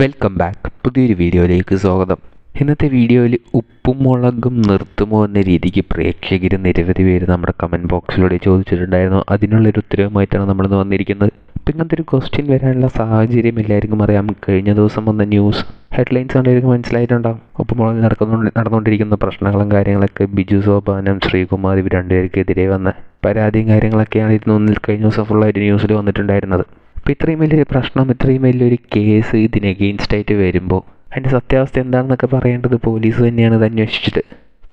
Welcome back പുതിയൊരു വീഡിയോയിലേക്ക് സ്വാഗതം. ഇന്നത്തെ വീഡിയോയിൽ ഉപ്പും മുളകും നിർത്തുമോ എന്ന രീതിക്ക് പ്രേക്ഷകർ നിരവധി പേര് നമ്മുടെ കമന്റ് ബോക്സിലൂടെ ചോദിച്ചിട്ടുണ്ടായിരുന്നു. അതിനുള്ളൊരു ഉത്തരവുമായിട്ടാണ് നമ്മളിന്ന് വന്നിരിക്കുന്നത്. അപ്പം ഇങ്ങനത്തെ ഒരു ക്വസ്റ്റ്യൻ വരാനുള്ള സാഹചര്യം എല്ലാവർക്കും അറിയാം. കഴിഞ്ഞ ദിവസം വന്ന ന്യൂസ് ഹെഡ്ലൈൻസ് കണ്ടവർക്ക് മനസ്സിലായിട്ടുണ്ടാകും ഉപ്പും മുളക് നടക്കുന്നു നടന്നുകൊണ്ടിരിക്കുന്ന പ്രശ്നങ്ങളും കാര്യങ്ങളൊക്കെ ബിജു സോപാനം ശ്രീകുമാർ ഇവർ രണ്ടുപേർക്കെതിരെ വന്ന പരാതിയും കാര്യങ്ങളൊക്കെയാണ് ഇരുന്ന് കഴിഞ്ഞ ദിവസം ഫുള്ളായിട്ട് ന്യൂസിൽ വന്നിട്ടുണ്ടായിരുന്നത്. അപ്പോൾ ഇത്രയും വലിയൊരു പ്രശ്നം ഇത്രയും വലിയൊരു കേസ് ഇതിന് എഗെയിൻസ്റ്റായിട്ട് വരുമ്പോൾ അതിന്റെ സത്യാവസ്ഥ എന്താണെന്നൊക്കെ പറയേണ്ടത് പോലീസ് തന്നെയാണ് ഇത് അന്വേഷിച്ചത്.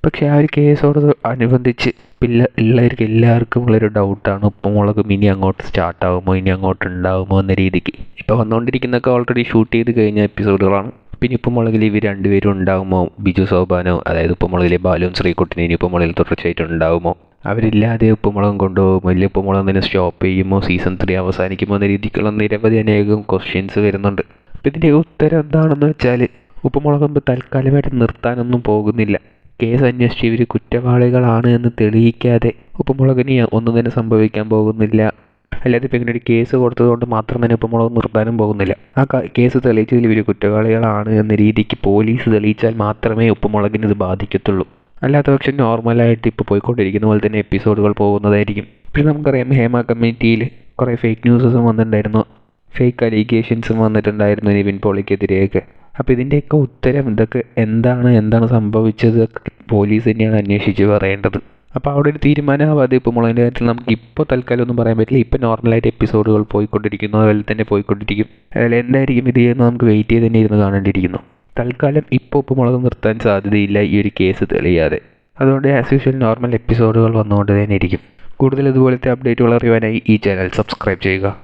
പക്ഷേ ആ ഒരു കേസോട് അനുബന്ധിച്ച് പിള്ള ഉള്ളവർക്ക് എല്ലാവർക്കും ഉള്ളൊരു ഡൗട്ടാണ് ഉപ്പുമുളകും ഇനി അങ്ങോട്ട് സ്റ്റാർട്ടാകുമോ ഇനി അങ്ങോട്ട് ഉണ്ടാകുമോ എന്ന രീതിക്ക്. ഇപ്പോൾ വന്നുകൊണ്ടിരിക്കുന്നതൊക്കെ ഓൾറെഡി ഷൂട്ട് ചെയ്ത് കഴിഞ്ഞ എപ്പിസോഡുകളാണ് പിന്നെ ഉപ്പുമുളകിൽ ഇവർ രണ്ടുപേരും ഉണ്ടാകുമോ ബിജു സോബാനോ അതായത് ഉപ്പുമുളകിലെ ബാലുവും ശ്രീകുട്ടിനും ഇനി ഉപ്പുമുളകിൽ തുടർച്ചയായിട്ട് ഉണ്ടാകുമോ അവരില്ലാതെ ഉപ്പുമുളകും കൊണ്ടുപോകും. വലിയ ഉപ്പുമുളകും തന്നെ സ്റ്റോപ്പ് ചെയ്യുമോ സീസൺ ത്രീ അവസാനിക്കുമോ എന്ന രീതിക്കുള്ള നിരവധി അനേകം ക്വസ്റ്റ്യൻസ് വരുന്നുണ്ട്. അപ്പം ഇതിന്റെ ഉത്തരം എന്താണെന്ന് വെച്ചാൽ ഉപ്പുമുളകും തൽക്കാലമായിട്ട് നിർത്താനൊന്നും പോകുന്നില്ല. കേസ് അന്വേഷിച്ച് ഇവർ കുറ്റവാളികളാണ് എന്ന് തെളിയിക്കാതെ ഉപ്പുമുളകിന് ഒന്നും തന്നെ സംഭവിക്കാൻ പോകുന്നില്ല. അല്ലാതെ ഇപ്പം ഇങ്ങനെ ഒരു കേസ് കൊടുത്തതുകൊണ്ട് മാത്രം തന്നെ ഉപ്പുമുളക് നിർത്താനും പോകുന്നില്ല. ആ കേസ് തെളിയിച്ചതിൽ ഇവർ കുറ്റവാളികളാണ് എന്ന രീതിക്ക് പോലീസ് തെളിയിച്ചാൽ മാത്രമേ ഉപ്പുമുളകിന് ഇത് ബാധിക്കത്തുള്ളൂ. അല്ലാത്ത പക്ഷം നോർമലായിട്ട് ഇപ്പോൾ പോയിക്കൊണ്ടിരിക്കുന്ന പോലെ തന്നെ എപ്പിസോഡുകൾ പോകുന്നതായിരിക്കും. പിന്നെ നമുക്കറിയാം ഹേമ കമ്മിറ്റിയിൽ കുറേ ഫേക്ക് ന്യൂസസും വന്നിട്ടുണ്ടായിരുന്നു. ഫേക്ക് അലിഗേഷൻസും വന്നിട്ടുണ്ടായിരുന്നു നിവിൻ പോളിക്കെതിരെയൊക്കെ. അപ്പോൾ ഇതിന്റെയൊക്കെ ഉത്തരം ഇതൊക്കെ എന്താണ് എന്താണ് സംഭവിച്ചത് പോലീസ് തന്നെയാണ് അന്വേഷിച്ച് പറയേണ്ടത്. അപ്പോൾ അവിടെ ഒരു തീരുമാനമാവാതെ ഇപ്പോൾ മുളകിന്റെ കാര്യത്തിൽ നമുക്ക് ഇപ്പോൾ തൽക്കാലം ഒന്നും പറയാൻ പറ്റില്ല. ഇപ്പോൾ നോർമലായിട്ട് എപ്പിസോഡുകൾ പോയിക്കൊണ്ടിരിക്കുന്നു അതുപോലെ തന്നെ പോയിക്കൊണ്ടിരിക്കും. അതിൽ എന്തായിരിക്കും ഇത് ചെയ്യുന്നത് നമുക്ക് വെയിറ്റ് ചെയ്ത് തന്നെ ഇരുന്ന് കാണേണ്ടിയിരിക്കുന്നു. തൽക്കാലം ഇപ്പോൾ ഉപ്പ് മുളക് നിർത്താൻ സാധ്യതയില്ല. ഈ ഒരു കേസ് തെളിയാതെ. അതുകൊണ്ട് ആസ് യൂഷ്വൽ നോർമൽ എപ്പിസോഡുകൾ വന്നുകൊണ്ട് തന്നെ ഇരിക്കും കൂടുതൽ ഇതുപോലത്തെ അപ്ഡേറ്റുകൾ അറിയുവാനായി ഈ ചാനൽ സബ്സ്ക്രൈബ് ചെയ്യുക.